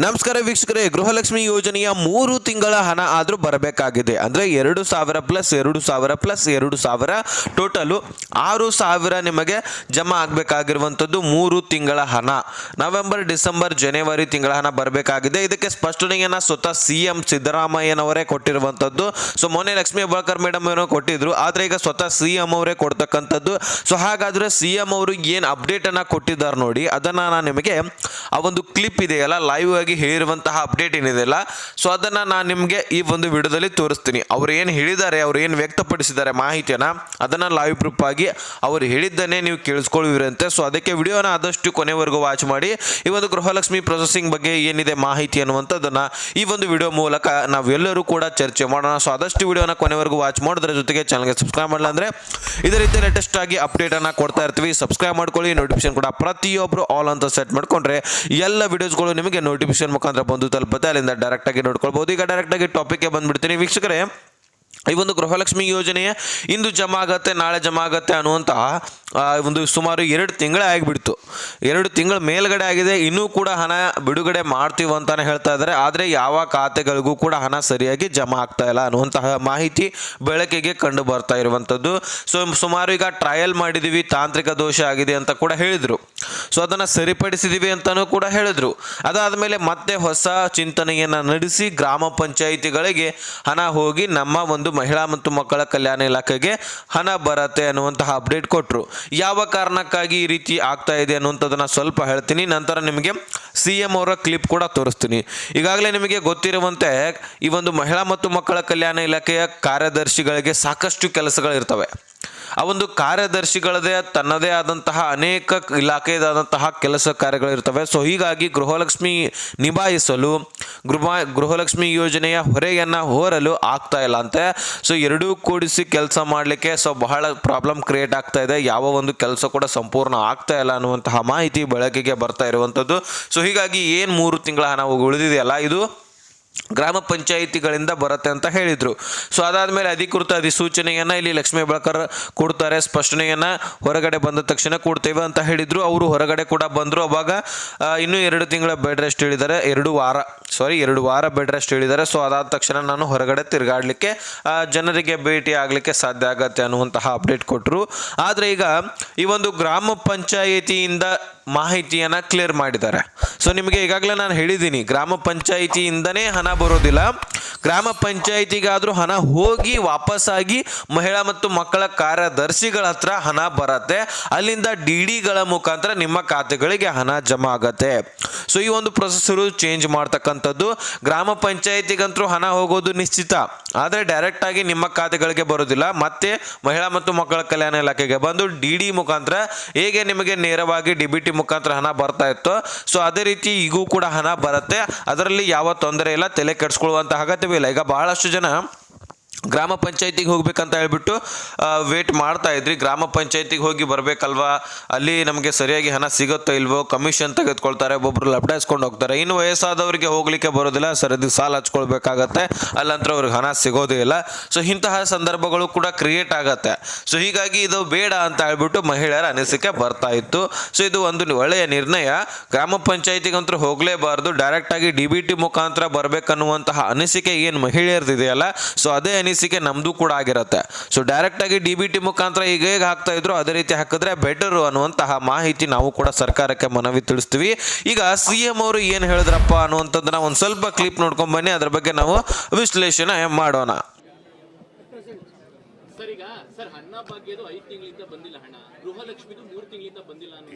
ನಮಸ್ಕಾರ ವೀಕ್ಷಕರೇ, ಗೃಹಲಕ್ಷ್ಮಿ ಯೋಜನೆಯ ಮೂರು ತಿಂಗಳ ಹಣ ಆದರೂ ಬರಬೇಕಾಗಿದೆ. ಅಂದರೆ ಎರಡು ಸಾವಿರ ಪ್ಲಸ್ ಎರಡು ಸಾವಿರ ಪ್ಲಸ್ ಎರಡು ಸಾವಿರ ಟೋಟಲು ಆರು ಸಾವಿರ ನಿಮಗೆ ಜಮಾ ಆಗಬೇಕಾಗಿರುವಂಥದ್ದು ಮೂರು ತಿಂಗಳ ಹಣ. ನವೆಂಬರ್, ಡಿಸೆಂಬರ್, ಜನವರಿ ತಿಂಗಳ ಹಣ ಬರಬೇಕಾಗಿದೆ. ಇದಕ್ಕೆ ಸ್ಪಷ್ಟನೆಯನ್ನು ಸ್ವತಃ ಸಿ ಎಂ ಸಿದ್ದರಾಮಯ್ಯನವರೇ ಕೊಟ್ಟಿರುವಂಥದ್ದು. ಸೊ, ಮೊನ್ನೆ ಲಕ್ಷ್ಮೀ ಹೆಬ್ಬಾಳ್ಕರ್ ಮೇಡಮ್ ಏನೋ ಕೊಟ್ಟಿದ್ರು. ಆದರೆ ಈಗ ಸ್ವತಃ ಸಿ ಎಂ ಅವರೇ ಕೊಡ್ತಕ್ಕಂಥದ್ದು. ಸೊ, ಹಾಗಾದರೆ ಸಿ ಎಂ ಅವರು ಏನು ಅಪ್ಡೇಟನ್ನು ಕೊಟ್ಟಿದ್ದಾರೆ ನೋಡಿ, ಅದನ್ನು ನಾನು ನಿಮಗೆ ಆ ಒಂದು ಕ್ಲಿಪ್ ಇದೆಯಲ್ಲ ಲೈವ್ ಆಗಿ ಹೇಳಿರುವಂತಹ ಅಪ್ಡೇಟ್ ಏನಿದೆಯಲ್ಲ ಸೊ ಅದನ್ನು ನಾನು ನಿಮಗೆ ಈ ಒಂದು ವಿಡಿಯೋದಲ್ಲಿ ತೋರಿಸ್ತೀನಿ. ಅವ್ರು ಏನು ಹೇಳಿದ್ದಾರೆ, ಅವ್ರು ಏನು ವ್ಯಕ್ತಪಡಿಸಿದ್ದಾರೆ ಮಾಹಿತಿಯನ್ನು, ಅದನ್ನು ಲೈವ್ ಪ್ರೂಫ್ ಆಗಿ ಅವರು ಹೇಳಿದ್ದನ್ನೇ ನೀವು ಕೇಳಿಸ್ಕೊಳ್ಳಿರಂತೆ ಸೊ ಅದಕ್ಕೆ ವಿಡಿಯೋನ ಆದಷ್ಟು ಕೊನೆವರೆಗೂ ವಾಚ್ ಮಾಡಿ. ಈ ಒಂದು ಗೃಹಲಕ್ಷ್ಮಿ ಪ್ರೊಸೆಸಿಂಗ್ ಬಗ್ಗೆ ಏನಿದೆ ಮಾಹಿತಿ ಅನ್ನುವಂಥದ್ದನ್ನು ಈ ಒಂದು ವಿಡಿಯೋ ಮೂಲಕ ನಾವೆಲ್ಲರೂ ಕೂಡ ಚರ್ಚೆ ಮಾಡೋಣ. ಸೊ ಆದಷ್ಟು ವಿಡಿಯೋನ ಕೊನೆವರೆಗೂ ವಾಚ್ ಮಾಡೋದ್ರ ಜೊತೆಗೆ ಚಾನಲ್ಗೆ ಸಬ್ಸ್ಕ್ರೈಬ್ ಮಾಡಲ್ಲ ಅಂದರೆ ಇದೇ ರೀತಿ ಲೇಟೆಸ್ಟ್ ಆಗಿ ಅಪ್ಡೇಟನ್ನು ಕೊಡ್ತಾ ಇರ್ತೀವಿ. ಸಬ್ಸ್ಕ್ರೈಬ್ ಮಾಡ್ಕೊಳ್ಳಿ ನೋಟಿಫಿಕೇಶನ್ ಕೂಡ ಪ್ರತಿಯೊಬ್ಬರು ಆಲ್ ಅಂತ ಸೆಟ್ ಮಾಡ್ಕೊಂಡ್ರೆ ಎಲ್ಲ ವಿಡಿಯೋಸ್ಗಳು ನಿಮಗೆ ನೋಟಿಫಿಕೇಶನ್ ಮುಖಾಂತರ ಬಂದು ತಲುಪುತ್ತೆ. ಅಲ್ಲಿಂದ ಡೈರೆಕ್ಟಾಗಿ ನೋಡ್ಕೊಳ್ಬೋದು. ಈಗ ಡೈರೆಕ್ಟಾಗಿ ಟಾಪಿಕ್ಗೆ ಬಂದ್ಬಿಡ್ತೀನಿ. ವೀಕ್ಷಕರೇ, ಈ ಒಂದು ಗೃಹಲಕ್ಷ್ಮಿ ಯೋಜನೆಯ ಇಂದು ಜಮಾ ಆಗತ್ತೆ, ನಾಳೆ ಜಮಾ ಆಗತ್ತೆ ಅನ್ನುವಂತಹ ಒಂದು ಸುಮಾರು ಎರಡು ತಿಂಗಳೇ ಆಗಿಬಿಡ್ತು. ಎರಡು ತಿಂಗಳ ಮೇಲ್ಗಡೆ ಆಗಿದೆ. ಇನ್ನೂ ಕೂಡ ಹಣ ಬಿಡುಗಡೆ ಮಾಡ್ತೀವಿ ಅಂತಾನೆ ಹೇಳ್ತಾ ಇದ್ದಾರೆ. ಆದರೆ ಯಾವ ಖಾತೆಗಳಿಗೂ ಕೂಡ ಹಣ ಸರಿಯಾಗಿ ಜಮಾ ಆಗ್ತಾ ಇಲ್ಲ ಅನ್ನುವಂತಹ ಮಾಹಿತಿ ಬೆಳಕಿಗೆ ಕಂಡು ಬರ್ತಾ ಇರುವಂಥದ್ದು. ಸೊ, ಸುಮಾರು ಈಗ ಟ್ರಯಲ್ ಮಾಡಿದ್ದೀವಿ ತಾಂತ್ರಿಕ ದೋಷ ಆಗಿದೆ ಅಂತ ಕೂಡ ಹೇಳಿದರು. ಸೊ ಅದನ್ನು ಸರಿಪಡಿಸಿದ್ದೀವಿ ಅಂತಲೂ ಕೂಡ ಹೇಳಿದರು. ಅದಾದ ಮೇಲೆ ಮತ್ತೆ ಹೊಸ ಚಿಂತನೆಯನ್ನು ನಡೆಸಿ ಗ್ರಾಮ ಪಂಚಾಯಿತಿಗಳಿಗೆ ಹಣ ಹೋಗಿ ನಮ್ಮ ಒಂದು ಮಹಿಳಾ ಮತ್ತು ಮಕ್ಕಳ ಕಲ್ಯಾಣ ಇಲಾಖೆಗೆ ಹಣ ಬರತ್ತೆ ಅನ್ನುವಂತಹ ಅಪ್ಡೇಟ್ ಕೊಟ್ಟರು ಯಾವ ಕಾರಣಕ್ಕಾಗಿ ಈ ರೀತಿ ಆಗ್ತಾ ಇದೆ ಅನ್ನುವಂಥದ್ದನ್ನು ಸ್ವಲ್ಪ ಹೇಳ್ತೀನಿ. ನಂತರ ನಿಮಗೆ ಸಿ ಎಂ ಅವರ ಕ್ಲಿಪ್ ಕೂಡ ತೋರಿಸ್ತೀನಿ. ಈಗಾಗಲೇ ನಿಮಗೆ ಗೊತ್ತಿರುವಂತೆ ಈ ಒಂದು ಮಹಿಳಾ ಮತ್ತು ಮಕ್ಕಳ ಕಲ್ಯಾಣ ಇಲಾಖೆಯ ಕಾರ್ಯದರ್ಶಿಗಳಿಗೆ ಸಾಕಷ್ಟು ಕೆಲಸಗಳಿರ್ತವೆ. ಆ ಒಂದು ಕಾರ್ಯದರ್ಶಿಗಳದೇ, ತನ್ನದೇ ಆದಂತಹ ಅನೇಕ ಇಲಾಖೆದಾದಂತಹ ಕೆಲಸ ಕಾರ್ಯಗಳಿರ್ತವೆ ಸೊ ಹೀಗಾಗಿ ಗೃಹಲಕ್ಷ್ಮಿ ನಿಭಾಯಿಸಲು, ಗೃಹ, ಗೃಹಲಕ್ಷ್ಮಿ ಯೋಜನೆಯ ಹೊರೆಯನ್ನು ಹೊರಲು ಆಗ್ತಾ ಇಲ್ಲ ಅಂತೆ. ಸೊ ಎರಡೂ ಕೂಡಿಸಿ ಕೆಲಸ ಮಾಡಲಿಕ್ಕೆ ಸೊ ಬಹಳ ಪ್ರಾಬ್ಲಮ್ ಕ್ರಿಯೇಟ್ ಆಗ್ತಾ ಇದೆ. ಯಾವ ಒಂದು ಕೆಲಸ ಕೂಡ ಸಂಪೂರ್ಣ ಆಗ್ತಾ ಇಲ್ಲ ಅನ್ನುವಂತಹ ಮಾಹಿತಿ ಬೆಳಕಿಗೆ ಬರ್ತಾ ಇರುವಂಥದ್ದು ಸೊ ಹೀಗಾಗಿ ಏನು ಮೂರು ತಿಂಗಳ ಹಣ ಉಳಿದಿದೆಯಲ್ಲ ಇದು? ಗ್ರಾಮ ಪಂಚಾಯಿತಿಗಳಿಂದ ಬರುತ್ತೆ ಅಂತ ಹೇಳಿದರು. ಸೊ ಅದಾದಮೇಲೆ ಅಧಿಕೃತ ಅಧಿಸೂಚನೆಯನ್ನು ಇಲ್ಲಿ ಲಕ್ಷ್ಮೀ ಬಳಕರ್ ಕೊಡ್ತಾರೆ, ಸ್ಪಷ್ಟನೆಯನ್ನು ಹೊರಗಡೆ ಬಂದ ತಕ್ಷಣ ಕೊಡ್ತೇವೆ ಅಂತ ಹೇಳಿದರು. ಅವರು ಹೊರಗಡೆ ಕೂಡ ಬಂದರು. ಅವಾಗ ಇನ್ನೂ ಎರಡು ತಿಂಗಳ ಬೆಡ್ ರೆಸ್ಟ್ ಹೇಳಿದ್ದಾರೆ. ಎರಡು ವಾರ ಸಾರಿ ಎರಡು ವಾರ ಬೆಡ್ ರೆಸ್ಟ್ ಹೇಳಿದ್ದಾರೆ. ಸೊ ಅದಾದ ತಕ್ಷಣ ನಾನು ಹೊರಗಡೆ ತಿರುಗಾಡಲಿಕ್ಕೆ ಜನರಿಗೆ ಭೇಟಿ ಆಗಲಿಕ್ಕೆ ಸಾಧ್ಯ ಆಗತ್ತೆ ಅನ್ನುವಂತಹ ಅಪ್ಡೇಟ್ ಕೊಟ್ಟರು ಆದರೆ ಈಗ ಈ ಒಂದು ಗ್ರಾಮ ಪಂಚಾಯಿತಿಯಿಂದ ಮಾಹಿತಿಯನ್ನು ಕ್ಲಿಯರ್ ಮಾಡಿದ್ದಾರೆ. ಸೊ ನಿಮಗೆ ಈಗಾಗಲೇ ನಾನು ಹೇಳಿದ್ದೀನಿ, ಗ್ರಾಮ ಪಂಚಾಯಿತಿಯಿಂದನೇ ಹಣ ಬರೋದಿಲ್ಲ. ಗ್ರಾಮ ಪಂಚಾಯಿತಿಗಾದರೂ ಹಣ ಹೋಗಿ ವಾಪಸ್ಸಾಗಿ ಮಹಿಳಾ ಮತ್ತು ಮಕ್ಕಳ ಕಾರ್ಯದರ್ಶಿಗಳ ಹತ್ರ ಹಣ ಬರತ್ತೆ. ಅಲ್ಲಿಂದ ಡಿ ಡಿಗಳ ಮುಖಾಂತರ ನಿಮ್ಮ ಖಾತೆಗಳಿಗೆ ಹಣ ಜಮಾ ಆಗತ್ತೆ. ಸೊ ಈ ಒಂದು ಪ್ರೊಸೆಸರು ಚೇಂಜ್ ಮಾಡ್ತಕ್ಕಂಥದ್ದು ಗ್ರಾಮ ಪಂಚಾಯಿತಿಗಂತೂ ಹಣ ಹೋಗೋದು ನಿಶ್ಚಿತ. ಆದರೆ ಡೈರೆಕ್ಟ್ ಆಗಿ ನಿಮ್ಮ ಖಾತೆಗಳಿಗೆ ಬರೋದಿಲ್ಲ. ಮತ್ತೆ ಮಹಿಳಾ ಮತ್ತು ಮಕ್ಕಳ ಕಲ್ಯಾಣ ಇಲಾಖೆಗೆ ಬಂದು ಡಿ ಡಿ ಮುಖಾಂತರ ಹೇಗೆ ನಿಮಗೆ ನೇರವಾಗಿ ಡಿ ಬಿ ಟಿ ಮುಖಾಂತರ ಹಣ ಬರ್ತಾ ಇತ್ತು ಸೊ ಅದೇ ರೀತಿ ಈಗೂ ಕೂಡ ಹಣ ಬರುತ್ತೆ. ಅದರಲ್ಲಿ ಯಾವ ತೊಂದರೆ ಇಲ್ಲ. ತಲೆ ಕೆಡಿಸ್ಕೊಳ್ಳುವಂಥ ಅಗತ್ಯವಿಲ್ಲ. ಈಗ ಬಹಳಷ್ಟು ಜನ ಗ್ರಾಮ ಪಂಚಾಯತಿಗೆ ಹೋಗ್ಬೇಕಂತ ಹೇಳ್ಬಿಟ್ಟು ವೇಟ್ ಮಾಡ್ತಾ ಇದ್ರಿ. ಗ್ರಾಮ ಪಂಚಾಯತಿಗೆ ಹೋಗಿ ಬರಬೇಕಲ್ವಾ? ಅಲ್ಲಿ ನಮಗೆ ಸರಿಯಾಗಿ ಹಣ ಸಿಗುತ್ತೋ ಇಲ್ವೋ? ಕಮಿಷನ್ ತೆಗೆದುಕೊಳ್ತಾರೆ ಒಬ್ಬೊಬ್ರು ಲಪಟಾಯಿಸ್ಕೊಂಡು ಹೋಗ್ತಾರೆ. ಇನ್ನು ವಯಸ್ಸಾದವರಿಗೆ ಹೋಗ್ಲಿಕ್ಕೆ ಬರೋದಿಲ್ಲ ಸರದಿ ಸಾಲ ಹಚ್ಕೊಳ್ಬೇಕಾಗತ್ತೆ. ಅಲ್ಲಂತ್ರ ಅವ್ರಿಗೆ ಹಣ ಸಿಗೋದೇ ಇಲ್ಲ. ಸೊ ಇಂತಹ ಸಂದರ್ಭಗಳು ಕೂಡ ಕ್ರಿಯೇಟ್ ಆಗತ್ತೆ. ಸೊ ಹೀಗಾಗಿ ಇದು ಬೇಡ ಅಂತ ಹೇಳ್ಬಿಟ್ಟು ಮಹಿಳೆಯರ ಅನಿಸಿಕೆ ಬರ್ತಾ ಇತ್ತು. ಸೊ ಇದು ಒಂದು ಒಳ್ಳೆಯ ನಿರ್ಣಯ. ಗ್ರಾಮ ಪಂಚಾಯತಿಗಂತೂ ಡೈರೆಕ್ಟ್ ಡೈರೆಕ್ಟಾಗಿ ಡಿ ಬಿ ಟಿ ಮುಖಾಂತರ ಬರಬೇಕನ್ನುವಂತಹ ಅನಿಸಿಕೆ ಏನು ಮಹಿಳೆಯರ್ದಿದೆಯಲ್ಲ? ಸೊ ಅದೇ ಅನಿಸಿಕೆ ನಮ್ಮದು ಕೂಡ ಆಗಿರುತ್ತೆ. ಸೊ ಡೈರೆಕ್ಟಾಗಿ ಡಿ ಬಿ ಟಿ ಮುಖಾಂತರ ಈಗ ಹೇಗೆ ಹಾಕ್ತಾ ಇದ್ರು ಅದೇ ರೀತಿ ಹಾಕಿದ್ರೆ ಬೆಟರು ಅನ್ನುವಂತಹ ಮಾಹಿತಿ ನಾವು ಕೂಡ ಸರ್ಕಾರಕ್ಕೆ ಮನವಿ ತಿಳಿಸ್ತೀವಿ. ಈಗ ಸಿ ಎಂ ಅವರು ಏನು ಹೇಳಿದ್ರಪ್ಪ ಅನ್ನುವಂಥದ್ದನ್ನ ಒಂದು ಸ್ವಲ್ಪ ಕ್ಲಿಪ್ ನೋಡ್ಕೊಂಡು ಬನ್ನಿ. ಅದ್ರ ಬಗ್ಗೆ ನಾವು ವಿಶ್ಲೇಷಣೆ ಮಾಡೋಣ.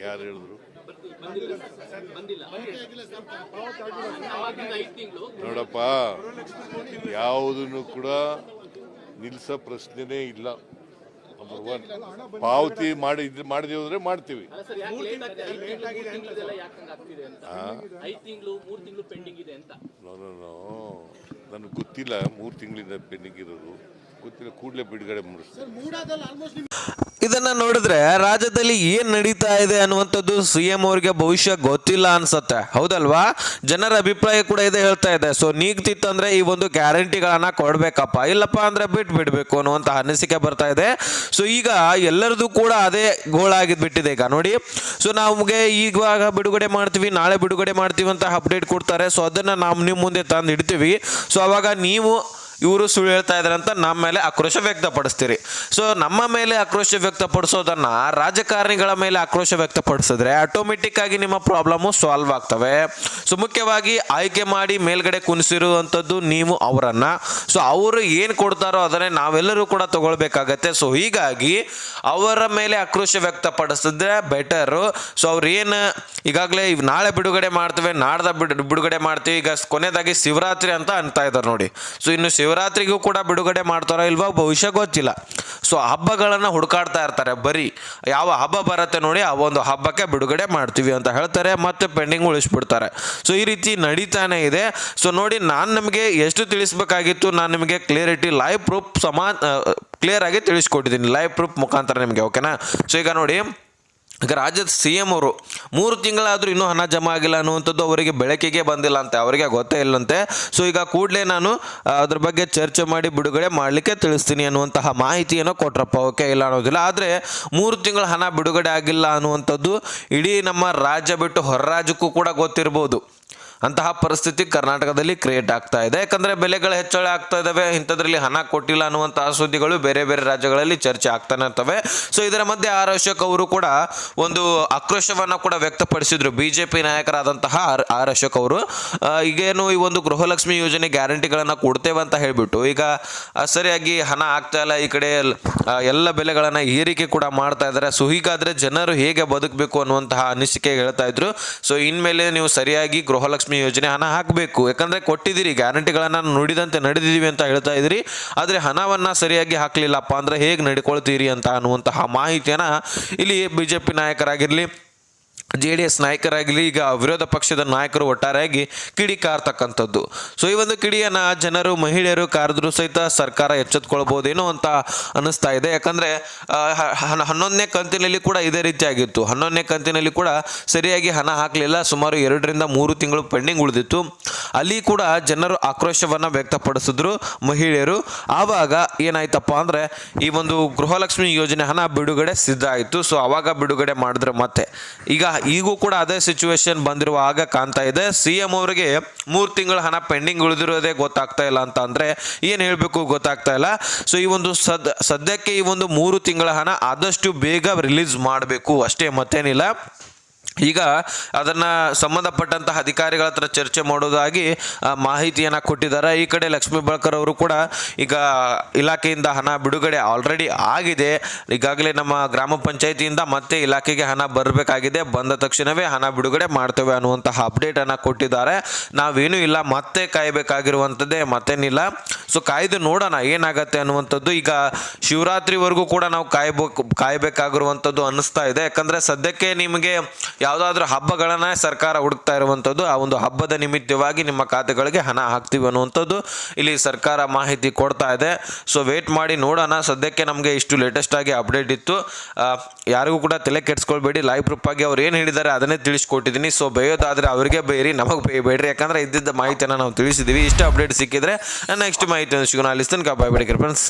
ಯಾರು ಹೇಳಿದ್ರು? ನೋಡಪ್ಪ ಯಾವುದನ್ನು ಕೂಡ ನಿಲ್ಸೋ ಪ್ರಶ್ನೆನೇ ಇಲ್ಲ. ನಂಬರ್ ಒನ್ ಪಾವತಿ ಮಾಡಿ ಇದ್ ಮಾಡಿದೀವಿ ಅಂದ್ರೆ ಮಾಡ್ತೀವಿ. ನಾನು ನನಗೆ ಗೊತ್ತಿಲ್ಲ ಮೂರು ತಿಂಗಳಿಂದ ಪೆಂಡಿಂಗ್ ಇರೋದು. ಗೊತ್ತಿಲ್ಲ ಕೂಡಲೇ ಬಿಡುಗಡೆ ಮಾಡಿಸ್ತಾರೆ. ಇದನ್ನ ನೋಡಿದ್ರೆ ರಾಜ್ಯದಲ್ಲಿ ಏನ್ ನಡೀತಾ ಇದೆ ಅನ್ನುವಂಥದ್ದು ಸಿ ಎಂ ಅವ್ರಿಗೆ ಭವಿಷ್ಯ ಗೊತ್ತಿಲ್ಲ ಅನ್ಸತ್ತೆ. ಹೌದಲ್ವಾ? ಜನರ ಅಭಿಪ್ರಾಯ ಕೂಡ ಇದೆ ಹೇಳ್ತಾ ಇದೆ. ಸೊ ನೀಗ್ತಿತ್ತಂದ್ರೆ ಈ ಒಂದು ಗ್ಯಾರಂಟಿಗಳನ್ನ ಕೊಡ್ಬೇಕಪ್ಪ. ಇಲ್ಲಪ್ಪ ಅಂದ್ರೆ ಬಿಟ್ಟು ಬಿಡ್ಬೇಕು ಅನ್ನುವಂತ ಅನಿಸಿಕೆ ಬರ್ತಾ ಇದೆ. ಸೊ ಈಗ ಎಲ್ಲರದು ಕೂಡ ಅದೇ ಗೋಳಾಗಿದ್ ಬಿಟ್ಟಿದೆ ಈಗ. ನೋಡಿ ಸೊ ನಮಗೆ ಈಗ ಬಿಡುಗಡೆ ಮಾಡ್ತೀವಿ ನಾಳೆ ಬಿಡುಗಡೆ ಮಾಡ್ತೀವಿ ಅಂತ ಅಪ್ಡೇಟ್ ಕೊಡ್ತಾರೆ. ಸೊ ಅದನ್ನ ನಾವು ನಿಮ್ಮ ಮುಂದೆ ತಂದು ಇಡ್ತೀವಿ ಸೊ ಅವಾಗ ನೀವು ಇವರು ಸುಳ್ಳು ಹೇಳ್ತಾ ಇದ್ದಾರೆ ಅಂತ ನಮ್ಮ ಮೇಲೆ ಆಕ್ರೋಶ ವ್ಯಕ್ತಪಡಿಸ್ತೀರಿ. ಸೊ ನಮ್ಮ ಮೇಲೆ ಆಕ್ರೋಶ ವ್ಯಕ್ತಪಡಿಸೋದನ್ನ ರಾಜಕಾರಣಿಗಳ ಮೇಲೆ ಆಕ್ರೋಶ ವ್ಯಕ್ತಪಡಿಸಿದ್ರೆ ಆಟೋಮೆಟಿಕ್ ಆಗಿ ನಿಮ್ಮ ಪ್ರಾಬ್ಲಮ್ಮು ಸಾಲ್ವ್ ಆಗ್ತವೆ. ಸೊ ಮುಖ್ಯವಾಗಿ ಆಯ್ಕೆ ಮಾಡಿ ಮೇಲ್ಗಡೆ ಕುಣಿಸಿರುವಂಥದ್ದು ನೀವು ಅವರನ್ನ. ಸೊ ಅವರು ಏನು ಕೊಡ್ತಾರೋ ಅದನ್ನೇ ನಾವೆಲ್ಲರೂ ಕೂಡ ತಗೊಳ್ಬೇಕಾಗತ್ತೆ. ಸೊ ಹೀಗಾಗಿ ಅವರ ಮೇಲೆ ಆಕ್ರೋಶ ವ್ಯಕ್ತಪಡಿಸಿದ್ರೆ ಬೆಟರು ಸೊ ಅವ್ರು ಏನು ಈಗಾಗಲೇ ನಾಳೆ ಬಿಡುಗಡೆ ಮಾಡ್ತೇವೆ, ನಾಡ್ದ ಬಿಡು, ಬಿಡುಗಡೆ ಮಾಡ್ತೀವಿ. ಈಗ ಕೊನೆಯದಾಗಿ ಶಿವರಾತ್ರಿ ಅಂತ ಅಂತ ಇದ್ದಾರೆ ನೋಡಿ. ಸೊ ಇನ್ನು ಶಿವರಾತ್ರಿಗೂ ಕೂಡ ಬಿಡುಗಡೆ ಮಾಡ್ತಾರೋ ಇಲ್ವೋ ಭವಿಷ್ಯ ಗೊತ್ತಿಲ್ಲ. ಸೊ ಹಬ್ಬಗಳನ್ನು ಹುಡುಕಾಡ್ತಾ ಇರ್ತಾರೆ. ಬರೀ ಯಾವ ಹಬ್ಬ ಬರುತ್ತೆ ನೋಡಿ, ಆ ಒಂದು ಹಬ್ಬಕ್ಕೆ ಬಿಡುಗಡೆ ಮಾಡ್ತೀವಿ ಅಂತ ಹೇಳ್ತಾರೆ ಮತ್ತೆ ಪೆಂಡಿಂಗ್ ಉಳಿಸ್ಬಿಡ್ತಾರೆ. ಸೊ ಈ ರೀತಿ ನಡೀತಾನೆ ಇದೆ. ಸೊ ನೋಡಿ, ನಾನು ನಿಮಗೆ ಎಷ್ಟು ತಿಳಿಸ್ಬೇಕಾಗಿತ್ತು, ನಾನು ನಿಮಗೆ ಕ್ಲಿಯರಿಟಿ ಲೈವ್ ಪ್ರೂಫ್ ಸಮಾ ಕ್ಲಿಯರ್ ಆಗಿ ತಿಳಿಸ್ಕೊಟ್ಟಿದ್ದೀನಿ. ಲೈವ್ ಪ್ರೂಫ್ ಮುಖಾಂತರ ನಿಮಗೆ ಓಕೆನಾ ಸೊ ಈಗ ನೋಡಿ ಈಗ ರಾಜ್ಯದ ಸಿ ಎಂ ಅವರು ಮೂರು ತಿಂಗಳಾದರೂ ಇನ್ನೂ ಹಣ ಜಮಾ ಆಗಿಲ್ಲ ಅನ್ನುವಂಥದ್ದು ಅವರಿಗೆ ಬೆಳಕಿಗೆ ಬಂದಿಲ್ಲ ಅಂತೆ, ಅವರಿಗೆ ಗೊತ್ತೇ ಇಲ್ಲಂತೆ. ಸೊ ಈಗ ಕೂಡಲೇ ನಾನು ಅದ್ರ ಬಗ್ಗೆ ಚರ್ಚೆ ಮಾಡಿ ಬಿಡುಗಡೆ ಮಾಡಲಿಕ್ಕೆ ತಿಳಿಸ್ತೀನಿ ಅನ್ನುವಂತಹ ಮಾಹಿತಿಯನ್ನು ಕೊಟ್ರಪ್ಪ, ಓಕೆ, ಇಲ್ಲ ಅನ್ನೋದಿಲ್ಲ. ಆದರೆ ಮೂರು ತಿಂಗಳ ಹಣ ಬಿಡುಗಡೆ ಆಗಿಲ್ಲ ಅನ್ನುವಂಥದ್ದು ಇಡೀ ನಮ್ಮ ರಾಜ್ಯ ಬಿಟ್ಟು ಹೊರ ರಾಜ್ಯಕ್ಕೂ ಕೂಡ ಗೊತ್ತಿರ್ಬೋದು. ಅಂತಹ ಪರಿಸ್ಥಿತಿ ಕರ್ನಾಟಕದಲ್ಲಿ ಕ್ರಿಯೇಟ್ ಆಗ್ತಾ ಇದೆ. ಯಾಕಂದರೆ ಬೆಲೆಗಳು ಹೆಚ್ಚಳ ಆಗ್ತಾ ಇದ್ದಾವೆ ಇಂಥದ್ರಲ್ಲಿ ಹಣ ಕೊಟ್ಟಿಲ್ಲ ಅನ್ನುವಂತಹ ಸುದ್ದಿಗಳು ಬೇರೆ ಬೇರೆ ರಾಜ್ಯಗಳಲ್ಲಿ ಚರ್ಚೆ ಆಗ್ತಾನೆ ಇರ್ತವೆ. ಸೊ ಇದರ ಮಧ್ಯೆ ಆರ್ ಅಶೋಕ್ ಅವರು ಕೂಡ ಒಂದು ಆಕ್ರೋಶವನ್ನು ಕೂಡ ವ್ಯಕ್ತಪಡಿಸಿದ್ರು. ಬಿಜೆಪಿ ನಾಯಕರಾದಂತಹ ಆರ್ ಅಶೋಕ್ ಅವರು. ಈಗೇನು ಈ ಒಂದು ಗೃಹಲಕ್ಷ್ಮಿ ಯೋಜನೆ ಗ್ಯಾರಂಟಿಗಳನ್ನು ಕೊಡ್ತೇವೆ ಅಂತ ಹೇಳಿಬಿಟ್ಟು, ಈಗ ಸರಿಯಾಗಿ ಹಣ ಆಗ್ತಾ ಇಲ್ಲ. ಈ ಕಡೆ ಎಲ್ಲ ಬೆಲೆಗಳನ್ನು ಏರಿಕೆ ಕೂಡ ಮಾಡ್ತಾ ಇದ್ದಾರೆ. ಸೊ ಹೀಗಾದರೆ ಜನರು ಹೇಗೆ ಬದುಕಬೇಕು ಅನ್ನುವಂತಹ ಅನಿಸಿಕೆ ಹೇಳ್ತಾ ಇದ್ರು. ಸೊ ಇನ್ಮೇಲೆ ನೀವು ಸರಿಯಾಗಿ ಗೃಹಲಕ್ಷ್ಮಿ ಯೋಜನೆ ಹಣ ಹಾಕಬೇಕು. ಯಾಕಂದರೆ ಕೊಟ್ಟಿದ್ದೀರಿ, ಗ್ಯಾರಂಟಿಗಳನ್ನು ನುಡಿದಂತೆ ನಡೆದಿದ್ದೀವಿ ಅಂತ ಹೇಳ್ತಾ ಇದ್ದೀರಿ. ಆದರೆ ಹಣವನ್ನು ಸರಿಯಾಗಿ ಹಾಕಲಿಲ್ಲಪ್ಪ ಅಂದರೆ ಹೇಗೆ ನಡ್ಕೊಳ್ತೀರಿ ಅಂತ ಅನ್ನುವಂತಹ ಮಾಹಿತಿಯನ್ನು ಇಲ್ಲಿ ಬಿ ಜೆ ಪಿ ನಾಯಕರಾಗಿರಲಿ ಜೆ ಡಿ ಎಸ್ ನಾಯಕರಾಗಲಿ, ಈಗ ವಿರೋಧ ಪಕ್ಷದ ನಾಯಕರು ಒಟ್ಟಾರೆಯಾಗಿ ಕಿಡಿ ಕಾರ್ತಕ್ಕಂಥದ್ದು ಸೊ ಈ ಒಂದು ಕಿಡಿಯನ್ನು ಜನರು, ಮಹಿಳೆಯರು ಕಾರಿದ್ರು ಸಹಿತ ಸರ್ಕಾರ ಎಚ್ಚೆತ್ಕೊಳ್ಬೋದೇನೋ ಅಂತ ಅನ್ನಿಸ್ತಾ ಇದೆ. ಯಾಕಂದರೆ ಹನ್ನೊಂದನೇ ಕಂತಿನಲ್ಲಿ ಕೂಡ ಇದೇ ರೀತಿಯಾಗಿತ್ತು. ಹನ್ನೊಂದನೇ ಕಂತಿನಲ್ಲಿ ಕೂಡ ಸರಿಯಾಗಿ ಹಣ ಹಾಕಲಿಲ್ಲ. ಸುಮಾರು ಎರಡರಿಂದ ಮೂರು ತಿಂಗಳು ಪೆಂಡಿಂಗ್ ಉಳಿದಿತ್ತು. ಅಲ್ಲಿ ಕೂಡ ಜನರು ಆಕ್ರೋಶವನ್ನು ವ್ಯಕ್ತಪಡಿಸಿದ್ರು ಮಹಿಳೆಯರು. ಆವಾಗ ಏನಾಯ್ತಪ್ಪ ಅಂದರೆ ಈ ಒಂದು ಗೃಹಲಕ್ಷ್ಮಿ ಯೋಜನೆ ಹಣ ಬಿಡುಗಡೆ ಸಿದ್ಧ ಆಯಿತು. ಸೊ ಆವಾಗ ಬಿಡುಗಡೆ ಮಾಡಿದ್ರೆ ಮತ್ತೆ. ಈಗ ಈಗೂ ಕೂಡ ಅದೇ ಸಿಚುವೇಶನ್ ಬಂದಿರುವ ಆಗ ಕಾಣ್ತಾ ಇದೆ. ಸಿ ಎಂ ಅವರಿಗೆ ಮೂರು ತಿಂಗಳ ಹಣ ಪೆಂಡಿಂಗ್ ಉಳಿದಿರೋದೇ ಗೊತ್ತಾಗ್ತಾ ಇಲ್ಲ ಅಂತ ಅಂದರೆ ಏನು ಹೇಳಬೇಕು ಗೊತ್ತಾಗ್ತಾ ಇಲ್ಲ. ಸೊ ಈ ಒಂದು ಸದ್, ಸದ್ಯಕ್ಕೆ ಈ ಒಂದು ಮೂರು ತಿಂಗಳ ಹಣ ಆದಷ್ಟು ಬೇಗ ರಿಲೀಸ್ ಮಾಡಬೇಕು. ಅಷ್ಟೇ ಮತ್ತೇನಿಲ್ಲ. ಈಗ ಅದನ್ನ ಸಂಬಂಧಪಟ್ಟಂತಹ ಅಧಿಕಾರಿಗಳ ಹತ್ರ ಚರ್ಚೆ ಮಾಡೋದಾಗಿ ಮಾಹಿತಿಯನ್ನ ಕೊಟ್ಟಿದ್ದಾರೆ. ಈ ಕಡೆ ಲಕ್ಷ್ಮೀ ಬಳಕರ್ ಅವರು ಕೂಡ ಈಗ ಇಲಾಖೆಯಿಂದ ಹಣ ಬಿಡುಗಡೆ ಆಲ್ರೆಡಿ ಆಗಿದೆ. ಈಗಾಗಲೇ ನಮ್ಮ ಗ್ರಾಮ ಪಂಚಾಯಿತಿಯಿಂದ ಮತ್ತೆ ಇಲಾಖೆಗೆ ಹಣ ಬರಬೇಕಾಗಿದೆ. ಬಂದ ತಕ್ಷಣವೇ ಹಣ ಬಿಡುಗಡೆ ಮಾಡ್ತೇವೆ ಅನ್ನುವಂತಹ ಅಪ್ಡೇಟ್ ಅನ್ನ ಕೊಟ್ಟಿದ್ದಾರೆ. ನಾವೇನೂ ಇಲ್ಲ, ಮತ್ತೆ ಕಾಯಬೇಕಾಗಿರುವಂಥದ್ದೇ ಮತ್ತೇನಿಲ್ಲ. ಸೊ ಕಾಯ್ದು ನೋಡೋಣ ಏನಾಗತ್ತೆ ಅನ್ನುವಂಥದ್ದು. ಈಗ ಶಿವರಾತ್ರಿವರೆಗೂ ಕೂಡ ನಾವು ಕಾಯ್ಬೇಕು, ಕಾಯಬೇಕಾಗಿರುವಂಥದ್ದು ಅನ್ನಿಸ್ತಾ ಇದೆ. ಯಾಕಂದ್ರೆ ಸದ್ಯಕ್ಕೆ ನಿಮಗೆ ಯಾವುದಾದ್ರೂ ಹಬ್ಬಗಳನ್ನ ಸರ್ಕಾರ ಹುಡುಕ್ತಾ ಇರುವಂಥದ್ದು, ಆ ಒಂದು ಹಬ್ಬದ ನಿಮಿತ್ತವಾಗಿ ನಿಮ್ಮ ಖಾತೆಗಳಿಗೆ ಹಣ ಹಾಕ್ತೀವಿ ಅನ್ನುವಂಥದ್ದು ಇಲ್ಲಿ ಸರ್ಕಾರ ಮಾಹಿತಿ ಕೊಡ್ತಾ ಇದೆ. ಸೊ ವೇಟ್ ಮಾಡಿ ನೋಡೋಣ. ಸದ್ಯಕ್ಕೆ ನಮಗೆ ಇಷ್ಟು ಲೇಟೆಸ್ಟ್ ಆಗಿ ಅಪ್ಡೇಟ್ ಇತ್ತು. ಯಾರಿಗೂ ಕೂಡ ತಲೆ ಕೆಡಿಸ್ಕೊಳ್ಬೇಡಿ. ಲೈವ್ ಪ್ರೂಫ್ ಆಗಿ ಅವ್ರು ಏನು ಹೇಳಿದ್ದಾರೆ ಅದನ್ನೇ ತಿಳಿಸ್ಕೊಟ್ಟಿದ್ದೀನಿ. ಸೊ ಬೇಯೋದಾದರೆ ಅವರಿಗೆ ಬೇರಿ ನಮಗೆ ಬೇಯಬೇಡ್ರಿ ಯಾಕಂದ್ರೆ ಇದ್ದಿದ್ದ ಮಾಹಿತಿಯನ್ನು ನಾವು ತಿಳಿಸಿದ್ದೀವಿ ಇಷ್ಟು ಅಪ್ಡೇಟ್ ಸಿಕ್ಕಿದ್ರೆ ನೆಕ್ಸ್ಟ್ ಮಾಹಿತಿ ಸಿಗೋಣ. ಅಲ್ಲಿಸ್ತನಕ ಬಾಯ್ ಬೇಡಿ ಫ್ರೆಂಡ್ಸ್